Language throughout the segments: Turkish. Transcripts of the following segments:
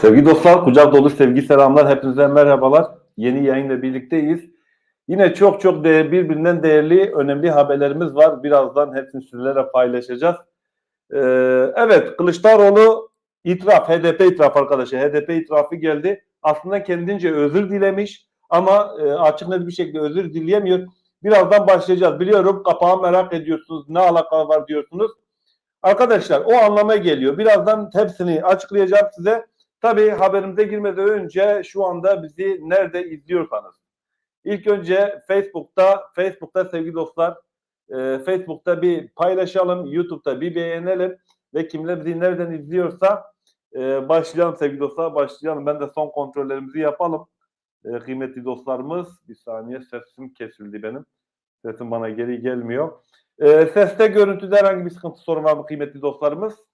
Sevgili dostlar, kucak dolu sevgi selamlar. Hepinize merhabalar. Yeni yayınla birlikteyiz. Yine çok çok değer, birbirinden değerli, önemli haberlerimiz var. Birazdan hepsini sizlere paylaşacağız. Ee, evet, Kılıçdaroğlu itiraf, HDP itiraf arkadaşlar. HDP itirafı geldi. Aslında kendince özür dilemiş ama e, açık net bir şekilde özür dileyemiyor. Birazdan başlayacağız. Biliyorum kapağı merak ediyorsunuz. Ne alaka var diyorsunuz. Arkadaşlar o anlama geliyor. Birazdan hepsini açıklayacağım size. Tabii haberimize girmeden önce şu anda bizi nerede izliyorsanız. İlk önce Facebook'ta, Facebook'ta sevgili dostlar, e, Facebook'ta bir paylaşalım, YouTube'da bir beğenelim ve kimler bizi nereden izliyorsa e, başlayalım sevgili dostlar, başlayalım. Ben de son kontrollerimizi yapalım. E, kıymetli dostlarımız, bir saniye sesim kesildi benim. Sesim bana geri gelmiyor. E, seste, görüntüde herhangi bir sıkıntı sorun var mı kıymetli dostlarımız?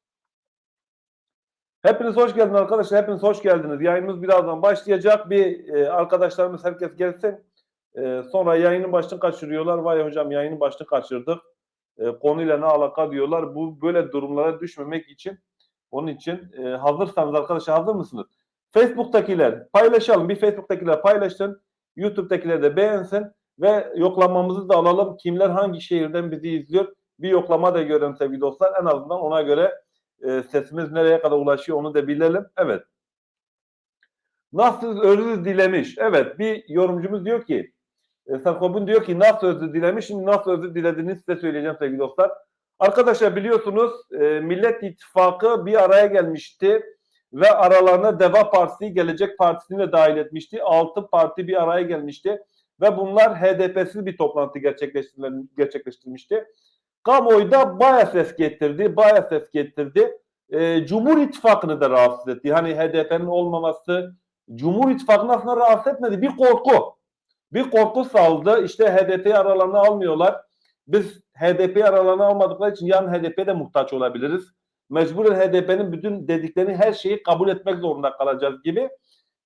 Hepiniz hoş geldiniz arkadaşlar. Hepiniz hoş geldiniz. Yayınımız birazdan başlayacak. Bir e, arkadaşlarımız herkes gelsin. E, sonra yayının başını kaçırıyorlar. Vay hocam yayının başını kaçırdık. E, konuyla ne alaka diyorlar. Bu böyle durumlara düşmemek için onun için e, hazırsanız arkadaşlar hazır mısınız? Facebook'takiler paylaşalım. Bir Facebook'takiler paylaşsın. YouTube'dakiler de beğensin ve yoklamamızı da alalım. Kimler hangi şehirden bizi izliyor? Bir yoklama da görelim sevgili dostlar. En azından ona göre e, sesimiz nereye kadar ulaşıyor onu da bilelim. Evet. Nasıl özür dilemiş? Evet bir yorumcumuz diyor ki e, Sarkop'un diyor ki nasıl özür dilemiş? Şimdi nasıl özür dilediğini size söyleyeceğim sevgili dostlar. Arkadaşlar biliyorsunuz e, Millet İttifakı bir araya gelmişti ve aralarına Deva Partisi, Gelecek Partisi'ni de dahil etmişti. Altı parti bir araya gelmişti ve bunlar HDP'siz bir toplantı gerçekleştirmişti. Kamuoyda baya ses getirdi, baya ses getirdi. E, Cumhur İttifakı'nı da rahatsız etti. Hani HDP'nin olmaması Cumhur İttifakı'nı aslında rahatsız etmedi. Bir korku. Bir korku saldı. İşte HDP'yi aralarına almıyorlar. Biz HDP'yi aralarına almadıkları için yarın HDP'ye de muhtaç olabiliriz. Mecburen HDP'nin bütün dediklerini her şeyi kabul etmek zorunda kalacağız gibi.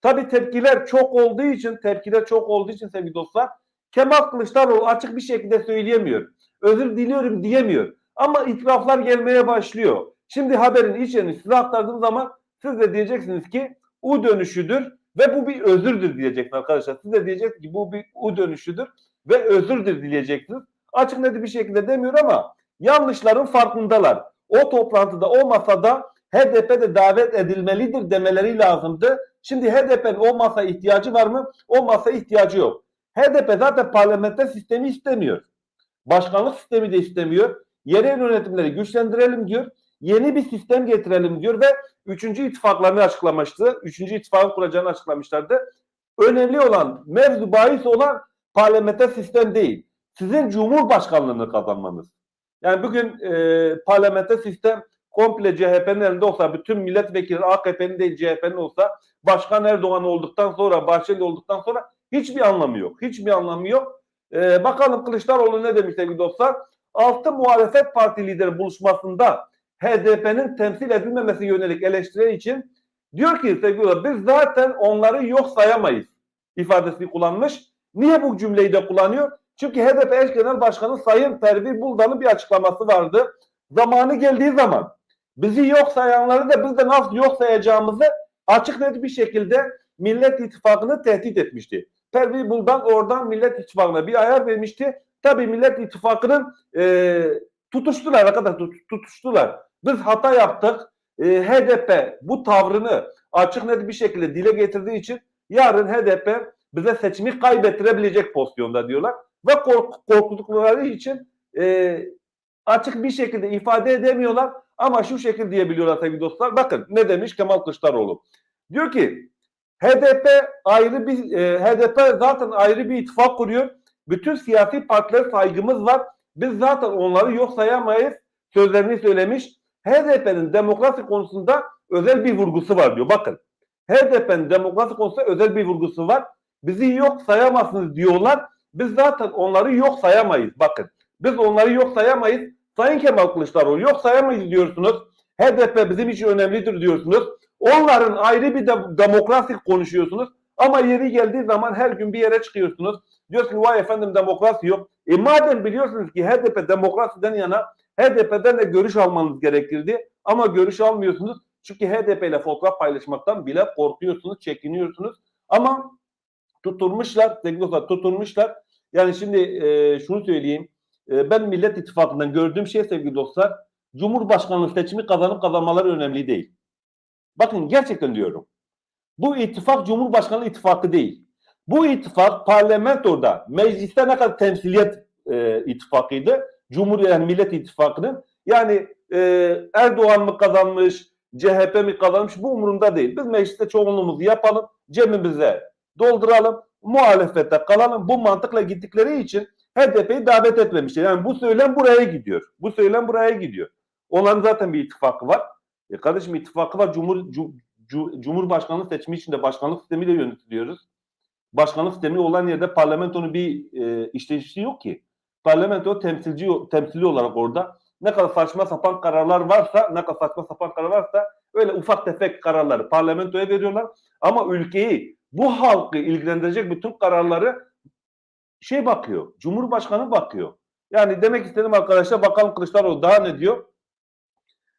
Tabii tepkiler çok olduğu için, tepkiler çok olduğu için sevgili dostlar, Kemal Kılıçdaroğlu açık bir şekilde söyleyemiyor. Özür diliyorum diyemiyor. Ama itiraflar gelmeye başlıyor. Şimdi haberin içeriğini size aktardığım zaman siz de diyeceksiniz ki U dönüşüdür ve bu bir özürdür diyeceksiniz arkadaşlar. Siz de diyeceksiniz ki bu bir U dönüşüdür ve özürdür diyeceksiniz. Açık net bir şekilde demiyor ama yanlışların farkındalar. O toplantıda, o masada HDP'de davet edilmelidir demeleri lazımdı. Şimdi HDP'nin o masa ihtiyacı var mı? O masa ihtiyacı yok. HDP zaten parlamenter sistemi istemiyor. Başkanlık sistemi de istemiyor. Yerel yönetimleri güçlendirelim diyor. Yeni bir sistem getirelim diyor ve üçüncü ittifaklarını açıklamıştı. Üçüncü ittifakın kuracağını açıklamışlardı. Önemli olan, mevzu bahis olan parlamenter sistem değil. Sizin cumhurbaşkanlığını kazanmanız. Yani bugün e, parlamenter sistem komple CHP'nin elinde olsa, bütün milletvekili AKP'nin değil CHP'nin olsa, Başkan Erdoğan olduktan sonra, Bahçeli olduktan sonra hiçbir anlamı yok. Hiçbir anlamı yok. Ee, bakalım Kılıçdaroğlu ne demiş sevgili dostlar? Altı muhalefet parti lideri buluşmasında HDP'nin temsil edilmemesi yönelik eleştiri için diyor ki sevgili dostlar biz zaten onları yok sayamayız ifadesini kullanmış. Niye bu cümleyi de kullanıyor? Çünkü HDP eş genel başkanı Sayın Pervin Buldan'ın bir açıklaması vardı. Zamanı geldiği zaman bizi yok sayanları da biz de nasıl yok sayacağımızı açık net bir şekilde Millet İttifakı'nı tehdit etmişti. Pervi Buldan oradan Millet İttifakı'na bir ayar vermişti. Tabii Millet İttifakı'nın e, tutuştular arkadaşlar tut, tutuştular. Biz hata yaptık. E, HDP bu tavrını açık net bir şekilde dile getirdiği için yarın HDP bize seçimi kaybettirebilecek pozisyonda diyorlar. Ve kork korktukları için e, açık bir şekilde ifade edemiyorlar ama şu şekilde diyebiliyorlar sevgili dostlar. Bakın ne demiş Kemal Kılıçdaroğlu. Diyor ki HDP ayrı bir e, HDP zaten ayrı bir ittifak kuruyor. Bütün siyasi partilere saygımız var. Biz zaten onları yok sayamayız. Sözlerini söylemiş. HDP'nin demokrasi konusunda özel bir vurgusu var diyor. Bakın. HDP'nin demokrasi konusunda özel bir vurgusu var. Bizi yok sayamazsınız diyorlar. Biz zaten onları yok sayamayız. Bakın. Biz onları yok sayamayız. Sayın Kemal Kılıçdaroğlu yok sayamayız diyorsunuz. HDP bizim için önemlidir diyorsunuz. Onların ayrı bir de demokrasi konuşuyorsunuz. Ama yeri geldiği zaman her gün bir yere çıkıyorsunuz. Diyorsunuz vay efendim demokrasi yok. E madem biliyorsunuz ki HDP demokrasiden yana HDP'den de görüş almanız gerekirdi. Ama görüş almıyorsunuz. Çünkü HDP ile fotoğraf paylaşmaktan bile korkuyorsunuz, çekiniyorsunuz. Ama tutulmuşlar, sevgili dostlar tutulmuşlar. Yani şimdi e, şunu söyleyeyim. E, ben Millet İttifakı'ndan gördüğüm şey sevgili dostlar, Cumhurbaşkanlığı seçimi kazanıp kazanmaları önemli değil. Bakın gerçekten diyorum. Bu ittifak Cumhurbaşkanlığı ittifakı değil. Bu ittifak parlamentoda, mecliste ne kadar temsiliyet e, ittifakıydı. Cumhur yani Millet İttifakı'nın. Yani e, Erdoğan mı kazanmış, CHP mi kazanmış bu umurumda değil. Biz mecliste çoğunluğumuzu yapalım, cebimize dolduralım, muhalefette kalalım. Bu mantıkla gittikleri için HDP'yi davet etmemişler. Yani bu söylem buraya gidiyor. Bu söylem buraya gidiyor. Onların zaten bir ittifakı var. E kardeşim ittifakı var. Cumhur, cu- cu- Cumhurbaşkanlığı seçimi içinde başkanlık sistemiyle yönetiliyoruz. Başkanlık sistemi olan yerde parlamentonun bir e, işleyişi yok ki. Parlamento temsilci temsili olarak orada ne kadar saçma sapan kararlar varsa, ne kadar saçma sapan karar varsa öyle ufak tefek kararları parlamentoya veriyorlar. Ama ülkeyi, bu halkı ilgilendirecek bütün kararları şey bakıyor, Cumhurbaşkanı bakıyor. Yani demek istedim arkadaşlar bakalım Kılıçdaroğlu daha ne diyor?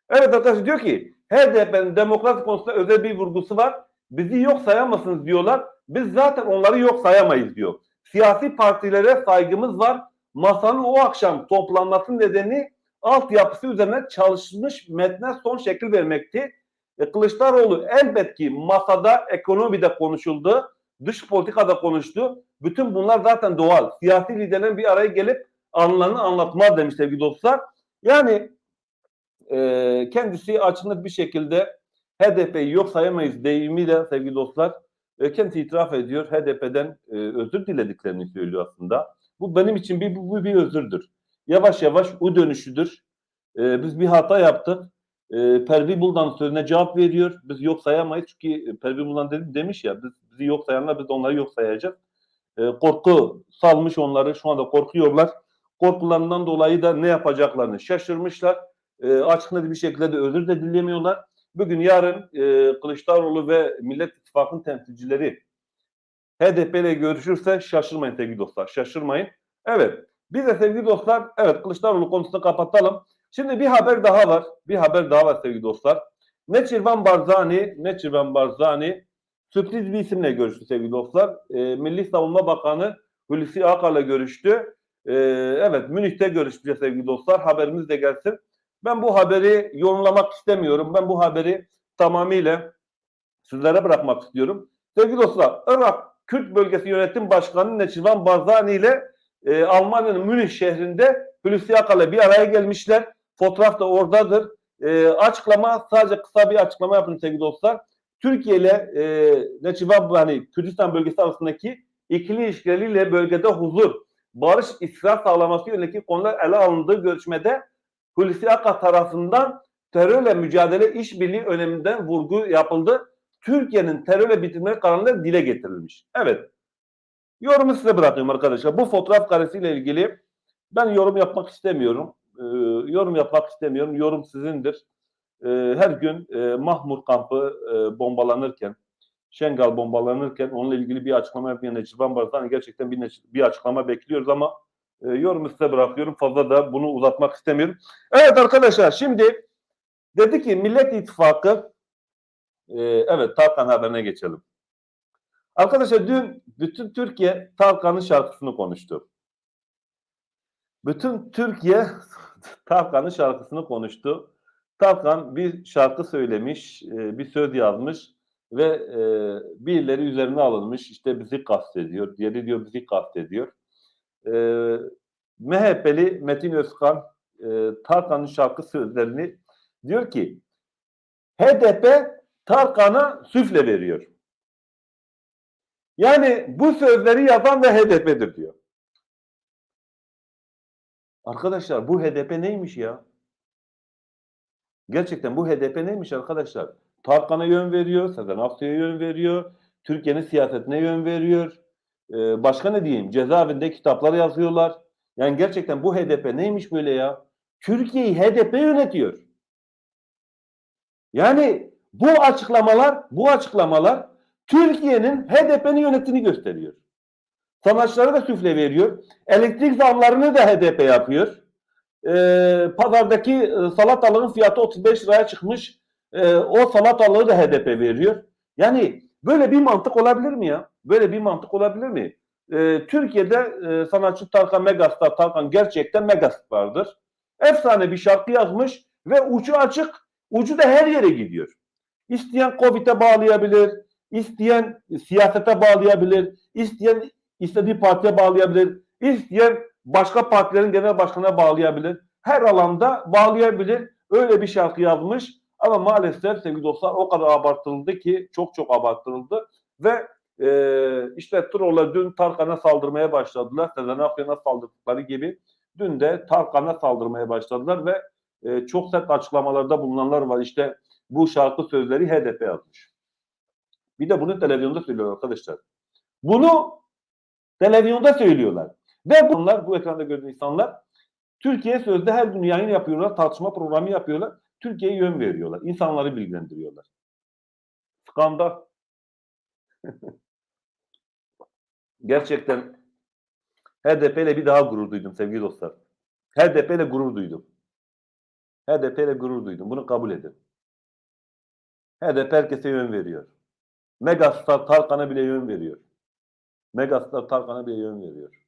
Evet arkadaşlar diyor ki HDP'nin demokrasi konusunda özel bir vurgusu var. Bizi yok sayamazsınız diyorlar. Biz zaten onları yok sayamayız diyor. Siyasi partilere saygımız var. Masanın o akşam toplanması nedeni altyapısı üzerine çalışmış metne son şekil vermekti. E, Kılıçdaroğlu elbet ki masada ekonomide konuşuldu, dış politikada konuştu. Bütün bunlar zaten doğal. Siyasi liderlerin bir araya gelip anılarını anlatmaz demiş sevgili dostlar. Yani e, kendisi açık bir şekilde HDP'yi yok sayamayız deyimiyle sevgili dostlar e, kendisi itiraf ediyor. HDP'den e, özür dilediklerini söylüyor aslında. Bu benim için bir, bu, bir özürdür. Yavaş yavaş o dönüşüdür. E, biz bir hata yaptık. E, Pervi Buldan sözüne cevap veriyor. Biz yok sayamayız çünkü Pervi Buldan dedi, demiş ya biz, bizi yok sayanlar biz onları yok sayacağız. E, korku salmış onları. Şu anda korkuyorlar. Korkularından dolayı da ne yapacaklarını şaşırmışlar. E, açık net bir şekilde de özür de dilemiyorlar. Bugün yarın e, Kılıçdaroğlu ve Millet İttifakı'nın temsilcileri HDP ile görüşürse şaşırmayın sevgili dostlar. Şaşırmayın. Evet. Bir de sevgili dostlar evet Kılıçdaroğlu konusunu kapatalım. Şimdi bir haber daha var. Bir haber daha var sevgili dostlar. Neçirvan Barzani, Neçirvan Barzani sürpriz bir isimle görüştü sevgili dostlar. E, Milli Savunma Bakanı Hulusi Akar'la görüştü. E, evet Münih'te görüştü sevgili dostlar. Haberimiz de gelsin. Ben bu haberi yorumlamak istemiyorum. Ben bu haberi tamamıyla sizlere bırakmak istiyorum. Sevgili dostlar, Irak Kürt Bölgesi Yönetim Başkanı Neçivan Barzani ile e, Almanya'nın Münih şehrinde Hulusi Akar'la bir araya gelmişler. Fotoğraf da oradadır. E, açıklama sadece kısa bir açıklama yapın sevgili dostlar. Türkiye ile e, Neçivan hani Kürdistan bölgesi arasındaki ikili ilişkileriyle bölgede huzur, barış, istikrar sağlaması yönelik konular ele alındığı görüşmede Hulusi Akar tarafından terörle mücadele işbirliği öneminden vurgu yapıldı. Türkiye'nin terörle bitirme kararları dile getirilmiş. Evet. Yorumu size bırakıyorum arkadaşlar. Bu fotoğraf karesiyle ilgili ben yorum yapmak istemiyorum. Ee, yorum yapmak istemiyorum. Yorum sizindir. Ee, her gün e, Mahmur kampı e, bombalanırken, Şengal bombalanırken onunla ilgili bir açıklama yapan Necip Barzani gerçekten bir, bir açıklama bekliyoruz ama e, yorumu size bırakıyorum. Fazla da bunu uzatmak istemiyorum. Evet arkadaşlar şimdi dedi ki Millet İttifakı e, evet Tarkan haberine geçelim. Arkadaşlar dün bütün Türkiye Tarkan'ın şarkısını konuştu. Bütün Türkiye Tarkan'ın şarkısını konuştu. Tarkan bir şarkı söylemiş, e, bir söz yazmış ve e, birileri üzerine alınmış. İşte bizi kastediyor, diğeri diyor bizi kastediyor. E, MHP'li Metin Özkan e, Tarkan'ın şarkı sözlerini diyor ki HDP Tarkan'a süfle veriyor. Yani bu sözleri yazan da HDP'dir diyor. Arkadaşlar bu HDP neymiş ya? Gerçekten bu HDP neymiş arkadaşlar? Tarkan'a yön veriyor, Sezen Aksu'ya yön veriyor, Türkiye'nin siyasetine yön veriyor. Ee, başka ne diyeyim? Cezaevinde kitaplar yazıyorlar. Yani gerçekten bu HDP neymiş böyle ya? Türkiye'yi HDP yönetiyor. Yani bu açıklamalar, bu açıklamalar Türkiye'nin HDP'nin yönettiğini gösteriyor. Sanatçılara da süfle veriyor. Elektrik zamlarını da HDP yapıyor. Ee, pazardaki e, salatalığın fiyatı 35 liraya çıkmış. e, o salatalığı da HDP veriyor. Yani böyle bir mantık olabilir mi ya? Böyle bir mantık olabilir mi? E, Türkiye'de e, sanatçı Tarkan Megastar Tarkan gerçekten megastardır. Efsane bir şarkı yazmış ve ucu açık, ucu da her yere gidiyor. İsteyen Covid'e bağlayabilir, isteyen siyasete bağlayabilir, isteyen istediği partiye bağlayabilir, isteyen başka partilerin genel başkanına bağlayabilir. Her alanda bağlayabilir. Öyle bir şarkı yazmış ama maalesef sevgili dostlar o kadar abartıldı ki çok çok abartıldı ve e, işte trollar dün Tarkan'a saldırmaya başladılar. Sezen Aksu'ya saldırdıkları gibi dün de Tarkan'a saldırmaya başladılar ve e, çok sert açıklamalarda bulunanlar var. İşte bu şarkı sözleri HDP yazmış. Bir de bunu televizyonda söylüyor arkadaşlar. Bunu televizyonda söylüyorlar. Ve bunlar bu ekranda gördüğünüz insanlar Türkiye Söz'de her gün yayın yapıyorlar, tartışma programı yapıyorlar. Türkiye'ye yön veriyorlar. insanları bilgilendiriyorlar. Skandal. Gerçekten HDP ile bir daha gurur duydum sevgili dostlar. HDP ile gurur duydum. HDP ile gurur duydum. Bunu kabul edin. HDP herkese yön veriyor. Megastar Tarkan'a bile yön veriyor. Megastar Tarkan'a bile yön veriyor.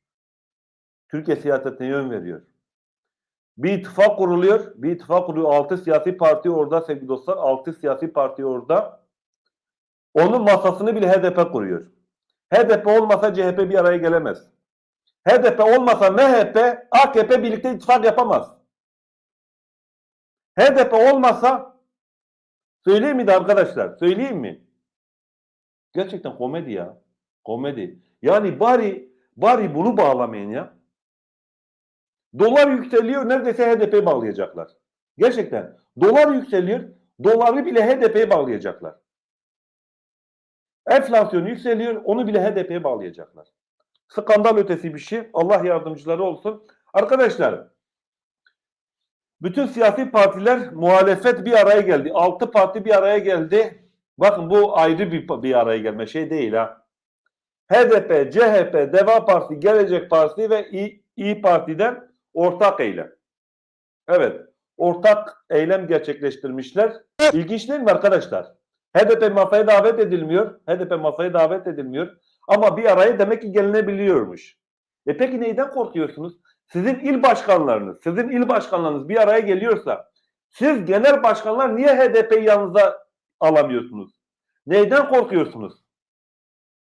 Türkiye siyasetine yön veriyor. Bir ittifak kuruluyor. Bir ittifak kuruluyor. Altı siyasi parti orada sevgili dostlar. Altı siyasi parti orada. Onun masasını bile HDP kuruyor. HDP olmasa CHP bir araya gelemez. HDP olmasa MHP, AKP birlikte ittifak yapamaz. HDP olmasa söyleyeyim mi de arkadaşlar? Söyleyeyim mi? Gerçekten komedi ya. Komedi. Yani bari bari bunu bağlamayın ya. Dolar yükseliyor neredeyse HDP'ye bağlayacaklar. Gerçekten. Dolar yükseliyor. Doları bile HDP'ye bağlayacaklar. Enflasyon yükseliyor. Onu bile HDP'ye bağlayacaklar. Skandal ötesi bir şey. Allah yardımcıları olsun. Arkadaşlar bütün siyasi partiler muhalefet bir araya geldi. Altı parti bir araya geldi. Bakın bu ayrı bir, bir araya gelme şey değil ha. HDP, CHP, Deva Partisi, Gelecek Partisi ve İyi, İyi Parti'den ortak eylem. Evet, ortak eylem gerçekleştirmişler. İlginç değil mi arkadaşlar? HDP masaya davet edilmiyor. HDP masaya davet edilmiyor. Ama bir araya demek ki gelinebiliyormuş. E peki neyden korkuyorsunuz? Sizin il başkanlarınız, sizin il başkanlarınız bir araya geliyorsa siz genel başkanlar niye HDP'yi yanınıza alamıyorsunuz? Neyden korkuyorsunuz?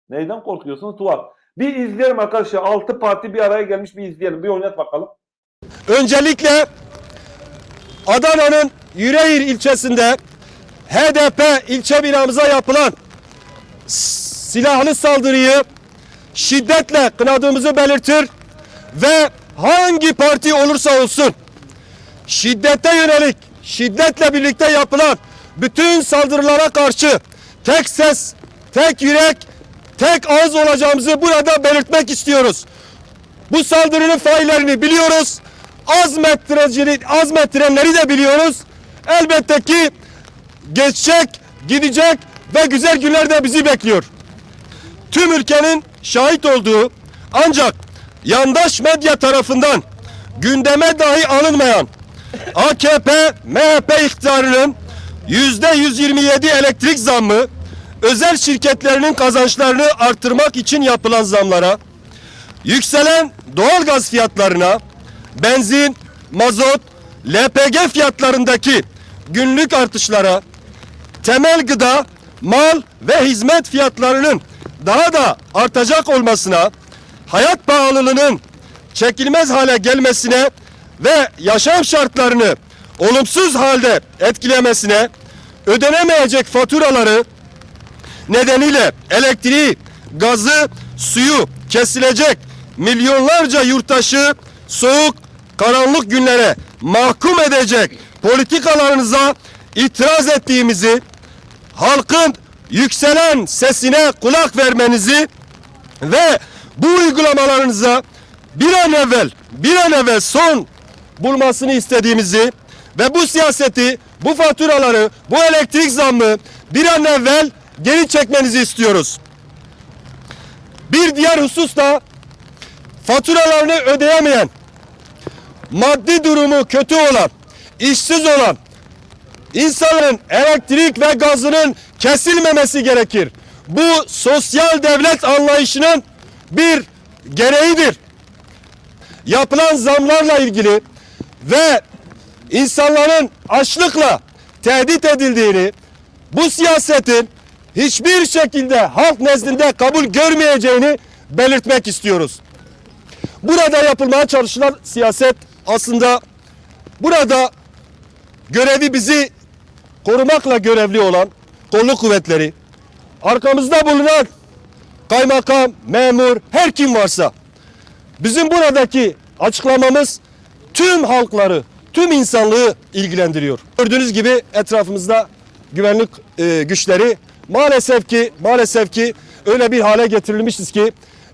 Neyden korkuyorsunuz? Tuhaf. Bir izleyelim arkadaşlar. Altı parti bir araya gelmiş bir izleyelim. Bir oynat bakalım. Öncelikle Adana'nın Yüreğir ilçesinde HDP ilçe binamıza yapılan silahlı saldırıyı şiddetle kınadığımızı belirtir ve hangi parti olursa olsun şiddete yönelik, şiddetle birlikte yapılan bütün saldırılara karşı tek ses, tek yürek, tek ağız olacağımızı burada belirtmek istiyoruz. Bu saldırının faillerini biliyoruz. Azmettiricileri, azmettirenleri de biliyoruz. Elbette ki geçecek, gidecek ve güzel günler de bizi bekliyor. Tüm ülkenin şahit olduğu ancak yandaş medya tarafından gündeme dahi alınmayan AKP, MHP iktidarının yüzde 127 elektrik zammı, özel şirketlerinin kazançlarını artırmak için yapılan zamlara, yükselen doğal gaz fiyatlarına, benzin, mazot, LPG fiyatlarındaki günlük artışlara, temel gıda, mal ve hizmet fiyatlarının daha da artacak olmasına, hayat pahalılığının çekilmez hale gelmesine ve yaşam şartlarını olumsuz halde etkilemesine, ödenemeyecek faturaları nedeniyle elektriği, gazı, suyu kesilecek milyonlarca yurttaşı soğuk, karanlık günlere mahkum edecek politikalarınıza itiraz ettiğimizi, halkın yükselen sesine kulak vermenizi ve bu uygulamalarınıza bir an evvel, bir an evvel son bulmasını istediğimizi ve bu siyaseti, bu faturaları, bu elektrik zammı bir an evvel geri çekmenizi istiyoruz. Bir diğer husus da faturalarını ödeyemeyen, maddi durumu kötü olan, işsiz olan insanların elektrik ve gazının kesilmemesi gerekir. Bu sosyal devlet anlayışının bir gereğidir. Yapılan zamlarla ilgili ve insanların açlıkla tehdit edildiğini, bu siyasetin hiçbir şekilde halk nezdinde kabul görmeyeceğini belirtmek istiyoruz. Burada yapılmaya çalışılan siyaset aslında burada görevi bizi korumakla görevli olan kolluk kuvvetleri, arkamızda bulunan kaymakam, memur, her kim varsa bizim buradaki açıklamamız tüm halkları, tüm insanlığı ilgilendiriyor. Gördüğünüz gibi etrafımızda güvenlik e, güçleri maalesef ki maalesef ki öyle bir hale getirilmişiz ki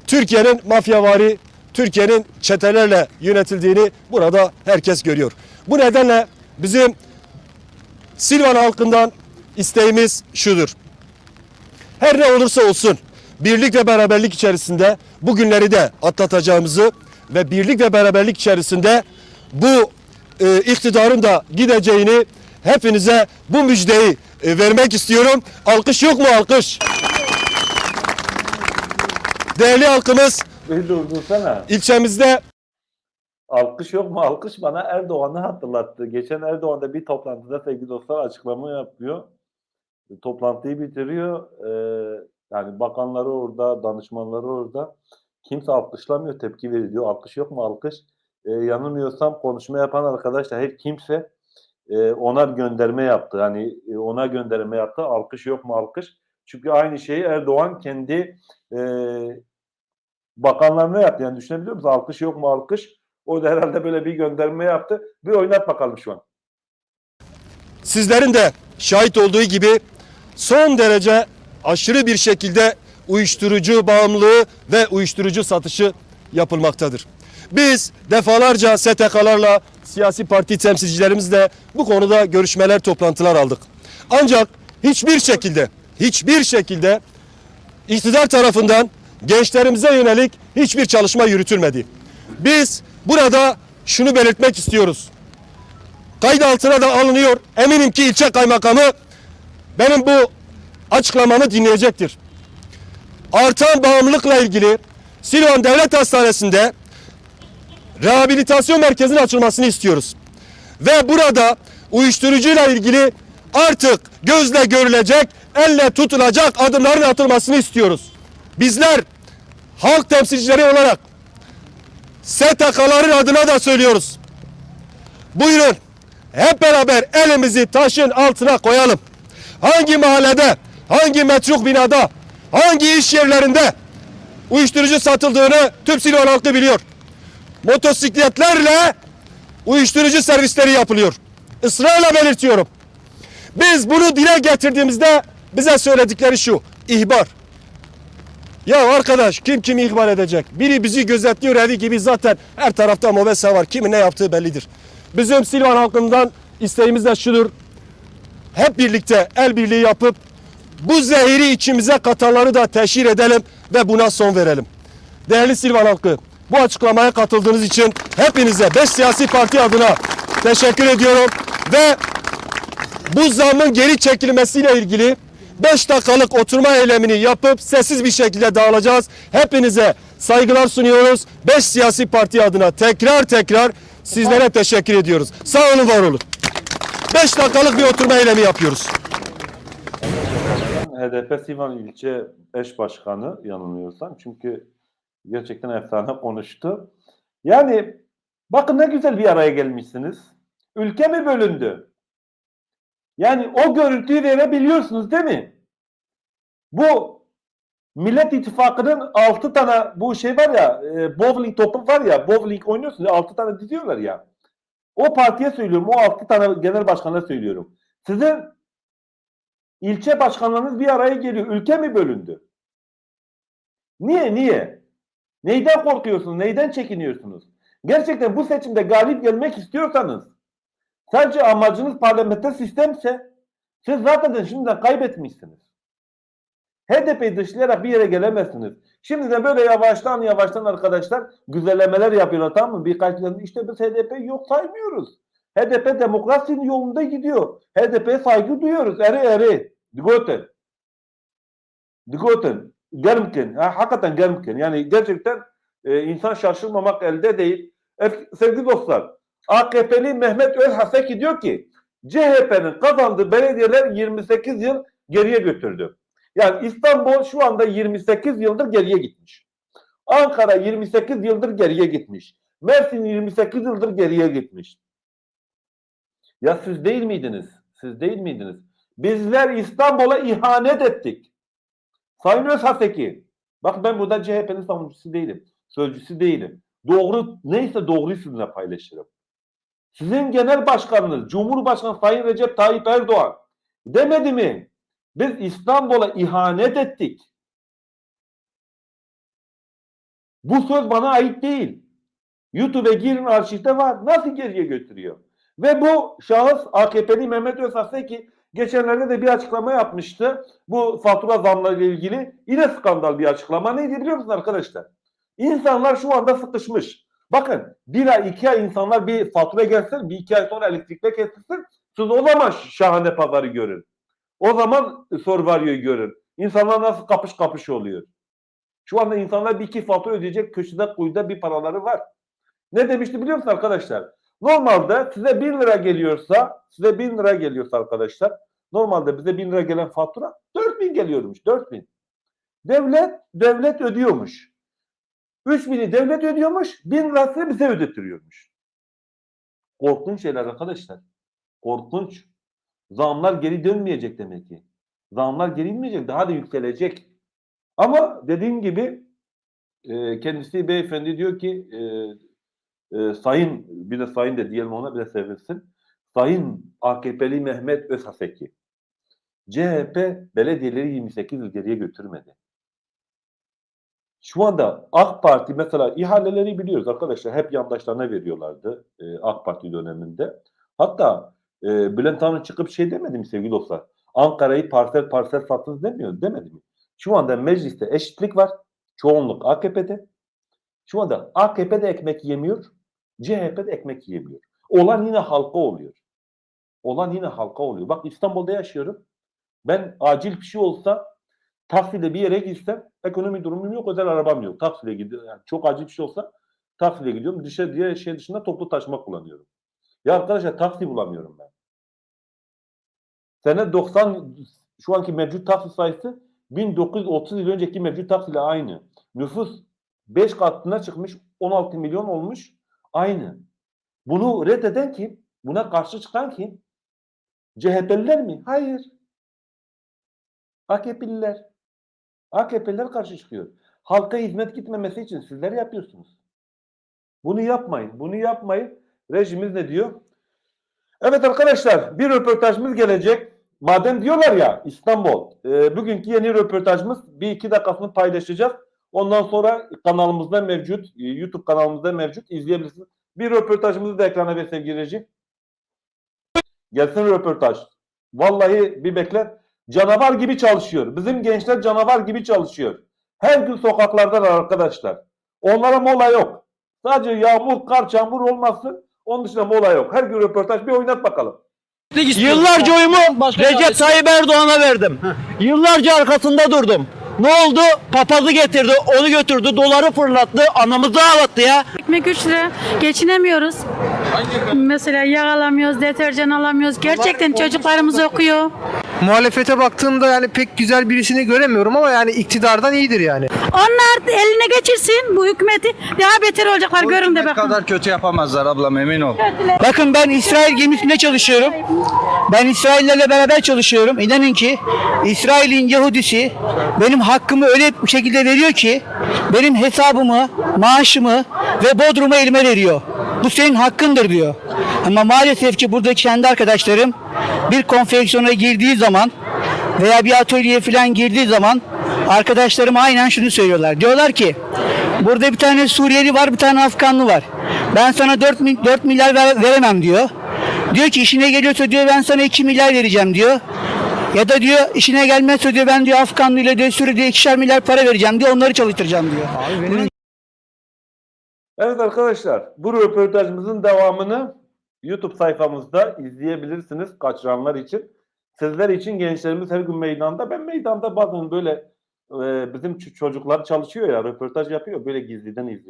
Türkiye'nin mafyavari, Türkiye'nin çetelerle yönetildiğini burada herkes görüyor. Bu nedenle bizim Silvan halkından isteğimiz şudur. Her ne olursa olsun birlik ve beraberlik içerisinde bu günleri de atlatacağımızı ve birlik ve beraberlik içerisinde bu e, iktidarın da gideceğini hepinize bu müjdeyi e, vermek istiyorum. Alkış yok mu alkış? Değerli halkımız ilçemizde Alkış yok mu? Alkış bana Erdoğan'ı hatırlattı. Geçen Erdoğan'da bir toplantıda sevgili dostlar açıklama yapıyor. Toplantıyı bitiriyor. Ee, yani bakanları orada, danışmanları orada. Kimse alkışlamıyor, tepki veriyor. Alkış yok mu? Alkış. Ee, yanılmıyorsam konuşma yapan arkadaş da her kimse e, ona gönderme yaptı. Hani e, ona gönderme yaptı. Alkış yok mu? Alkış. Çünkü aynı şeyi Erdoğan kendi e, bakanlarına yaptı. Yani düşünebiliyor musunuz? Alkış yok mu? Alkış. O da herhalde böyle bir gönderme yaptı. Bir oynat bakalım şu an. sizlerin de şahit olduğu gibi son derece aşırı bir şekilde uyuşturucu bağımlılığı ve uyuşturucu satışı yapılmaktadır. Biz defalarca STK'larla, siyasi parti temsilcilerimizle bu konuda görüşmeler, toplantılar aldık. Ancak hiçbir şekilde, hiçbir şekilde iktidar tarafından gençlerimize yönelik hiçbir çalışma yürütülmedi. Biz burada şunu belirtmek istiyoruz kayıt altına da alınıyor. Eminim ki ilçe kaymakamı benim bu açıklamamı dinleyecektir. Artan bağımlılıkla ilgili Silvan Devlet Hastanesi'nde rehabilitasyon merkezinin açılmasını istiyoruz. Ve burada uyuşturucuyla ilgili artık gözle görülecek, elle tutulacak adımların atılmasını istiyoruz. Bizler halk temsilcileri olarak STK'ların adına da söylüyoruz. Buyurun hep beraber elimizi taşın altına koyalım. Hangi mahallede, hangi metruk binada, hangi iş yerlerinde uyuşturucu satıldığını tüm Silvan halkı biliyor. Motosikletlerle uyuşturucu servisleri yapılıyor. Israrla belirtiyorum. Biz bunu dile getirdiğimizde bize söyledikleri şu, ihbar. Ya arkadaş kim kimi ihbar edecek? Biri bizi gözetliyor evi gibi zaten her tarafta mobese var. Kimin ne yaptığı bellidir. Bizim Silvan halkından isteğimiz de şudur. Hep birlikte el birliği yapıp bu zehiri içimize katanları da teşhir edelim ve buna son verelim. Değerli Silvan halkı bu açıklamaya katıldığınız için hepinize 5 siyasi parti adına teşekkür ediyorum ve bu zamın geri çekilmesiyle ilgili 5 dakikalık oturma eylemini yapıp sessiz bir şekilde dağılacağız. Hepinize saygılar sunuyoruz. 5 siyasi parti adına tekrar tekrar sizlere teşekkür ediyoruz. Sağ olun var olun. 5 dakikalık bir oturma eylemi yapıyoruz. HDP Sivan ilçe eş başkanı yanılmıyorsam. Çünkü gerçekten efsane konuştu. Yani bakın ne güzel bir araya gelmişsiniz. Ülke mi bölündü? Yani o görüntüyü verebiliyorsunuz değil mi? Bu Millet İttifakı'nın 6 tane bu şey var ya e, bowling topu var ya bowling oynuyorsunuz 6 tane diziyorlar ya. O partiye söylüyorum o 6 tane genel başkanına söylüyorum. Sizin ilçe başkanlarınız bir araya geliyor. Ülke mi bölündü? Niye niye? Neyden korkuyorsunuz? Neyden çekiniyorsunuz? Gerçekten bu seçimde galip gelmek istiyorsanız sadece amacınız parlamenter sistemse siz zaten şimdiden kaybetmişsiniz. HDP'yi dışlayarak bir yere gelemezsiniz. Şimdi de böyle yavaştan yavaştan arkadaşlar güzellemeler yapıyorlar tamam mı? Birkaç yıl işte biz HDP yok saymıyoruz. HDP demokrasinin yolunda gidiyor. HDP'ye saygı duyuyoruz. Eri eri. Digoten. Digoten. Germken. Ha, hakikaten germken. Yani gerçekten e, insan şaşırmamak elde değil. Ef- sevgili dostlar, AKP'li Mehmet Özhaseki diyor ki CHP'nin kazandığı belediyeler 28 yıl geriye götürdü. Yani İstanbul şu anda 28 yıldır geriye gitmiş. Ankara 28 yıldır geriye gitmiş. Mersin 28 yıldır geriye gitmiş. Ya siz değil miydiniz? Siz değil miydiniz? Bizler İstanbul'a ihanet ettik. Sayın Özhaseki, bak ben burada CHP'nin savunucusu değilim. Sözcüsü değilim. Doğru neyse doğruyu sizinle paylaşırım. Sizin genel başkanınız Cumhurbaşkanı Sayın Recep Tayyip Erdoğan demedi mi? Biz İstanbul'a ihanet ettik. Bu söz bana ait değil. YouTube'a girin arşivde var. Nasıl geriye götürüyor? Ve bu şahıs AKP'li Mehmet Özhaseki geçenlerde de bir açıklama yapmıştı. Bu fatura zamları ile ilgili yine skandal bir açıklama. Neydi biliyor musunuz arkadaşlar? İnsanlar şu anda sıkışmış. Bakın bir ay iki ay insanlar bir fatura gelsin bir iki ay sonra elektrikle kesilsin. Siz o zaman şahane pazarı görün. O zaman Sorvario'yu görün. İnsanlar nasıl kapış kapış oluyor. Şu anda insanlar bir iki fatura ödeyecek köşede kuyuda bir paraları var. Ne demişti biliyor musun arkadaşlar? Normalde size 1000 lira geliyorsa, size 1000 lira geliyorsa arkadaşlar, normalde bize 1000 lira gelen fatura 4000 geliyormuş, 4000. Devlet, devlet ödüyormuş. 3000'i devlet ödüyormuş, 1000 lirasını bize ödetiriyormuş. Korkunç şeyler arkadaşlar. Korkunç. Zamlar geri dönmeyecek demek ki. Zamlar geri inmeyecek, daha da yükselecek. Ama dediğim gibi e, kendisi beyefendi diyor ki e, e, sayın bir de sayın de diyelim ona bir de sevilsin. Sayın AKP'li Mehmet Özhaseki. CHP belediyeleri 28 yıl geriye götürmedi. Şu anda AK Parti mesela ihaleleri biliyoruz arkadaşlar. Hep yandaşlarına veriyorlardı e, AK Parti döneminde. Hatta e, Bülent Hanım çıkıp şey demedi mi sevgili dostlar? Ankara'yı parsel parsel sattınız demiyor, demedi mi? Şu anda mecliste eşitlik var. Çoğunluk AKP'de. Şu anda AKP'de ekmek yemiyor. CHP'de ekmek yemiyor. Olan yine halka oluyor. Olan yine halka oluyor. Bak İstanbul'da yaşıyorum. Ben acil bir şey olsa taksiyle bir yere gitsem ekonomi durumum yok, özel arabam yok. Taksiyle gidiyorum. Yani çok acil bir şey olsa taksiyle gidiyorum. Dışarı diğer şey dışında toplu taşıma kullanıyorum. Ya arkadaşlar taksi bulamıyorum ben. Sene 90 şu anki mevcut taksi sayısı 1930 yıl önceki mevcut taksiyle aynı. Nüfus 5 katına çıkmış 16 milyon olmuş aynı. Bunu reddeden kim? Buna karşı çıkan kim? CHP'liler mi? Hayır. AKP'liler. AKP'liler karşı çıkıyor. Halka hizmet gitmemesi için sizler yapıyorsunuz. Bunu yapmayın. Bunu yapmayın. Rejimiz ne diyor? Evet arkadaşlar bir röportajımız gelecek. Madem diyorlar ya İstanbul. e, bugünkü yeni röportajımız bir iki dakikasını paylaşacağız. Ondan sonra kanalımızda mevcut. e, YouTube kanalımızda mevcut. izleyebilirsiniz. Bir röportajımızı da ekrana ver sevgili reji. Gelsin röportaj. Vallahi bir bekle. Canavar gibi çalışıyor. Bizim gençler canavar gibi çalışıyor. Her gün sokaklardalar arkadaşlar. Onlara mola yok. Sadece yağmur, kar, çamur olmasın. Onun dışında mola yok. Her gün röportaj bir oynat bakalım. Yıllarca oyumu Recep Tayyip Erdoğan'a verdim. Yıllarca arkasında durdum. Ne oldu? Papazı getirdi, onu götürdü, doları fırlattı, anamızı ağlattı ya. Ekmek 3 lira. Geçinemiyoruz. Mesela yağ alamıyoruz, deterjan alamıyoruz. Gerçekten çocuklarımız okuyor. Muhalefete baktığımda yani pek güzel birisini göremiyorum ama yani iktidardan iyidir yani. Onlar eline geçirsin bu hükümeti. Daha beter olacaklar. Görün de Ne bakın. kadar kötü yapamazlar ablam emin ol. Bakın ben İsrail gemisinde çalışıyorum. Ben İsraillerle beraber çalışıyorum. İnanın ki İsrail'in Yahudisi benim hakkımı öyle bir şekilde veriyor ki benim hesabımı, maaşımı ve bodrumu elime veriyor. Bu senin hakkındır diyor. Ama maalesef ki buradaki kendi arkadaşlarım bir konfeksiyona girdiği zaman veya bir atölyeye falan girdiği zaman arkadaşlarım aynen şunu söylüyorlar. Diyorlar ki burada bir tane Suriyeli var bir tane Afganlı var. Ben sana 4, 4 milyar ver- veremem diyor. Diyor ki işine geliyorsa diyor ben sana 2 milyar vereceğim diyor. Ya da diyor işine gelmezse diyor ben diyor Afganlı ile diyor Suriye'de ikişer milyar para vereceğim diyor onları çalıştıracağım diyor. Bunun Evet arkadaşlar bu röportajımızın devamını YouTube sayfamızda izleyebilirsiniz kaçıranlar için. Sizler için gençlerimiz her gün meydanda. Ben meydanda bazen böyle e, bizim çocuklar çalışıyor ya röportaj yapıyor. Böyle gizliden izliyorum.